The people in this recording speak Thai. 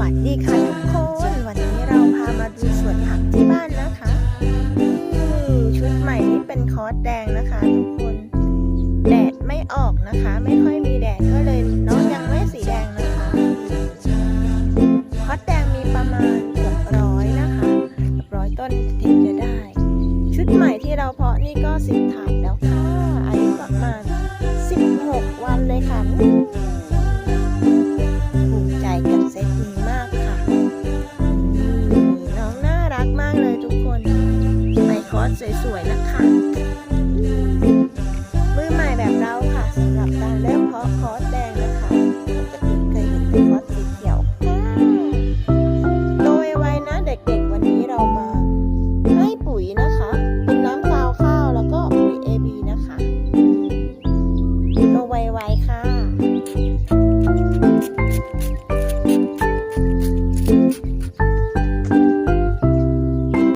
วัสดีค่ะทุกคน วันนี้เราพามาดูสวนผักที่บ้านนะคะนี่ชุดใหม่นี่เป็นคอสแดงนะคะทุกคน แดดไม่ออกนะคะ ไม่ค่อยมีแดดก็เลยน้องยังไม่สีแดงนะคะคอสแดงมีประมาณเกือบร้อยนะคะร้อยต้นถึงจะได้ ชุดใหม่ที่เราเพาะนี่ก็สิบถาดแล้วค่ะอายุประมาณ16 วันเลยค่ะ สวยๆนะคะ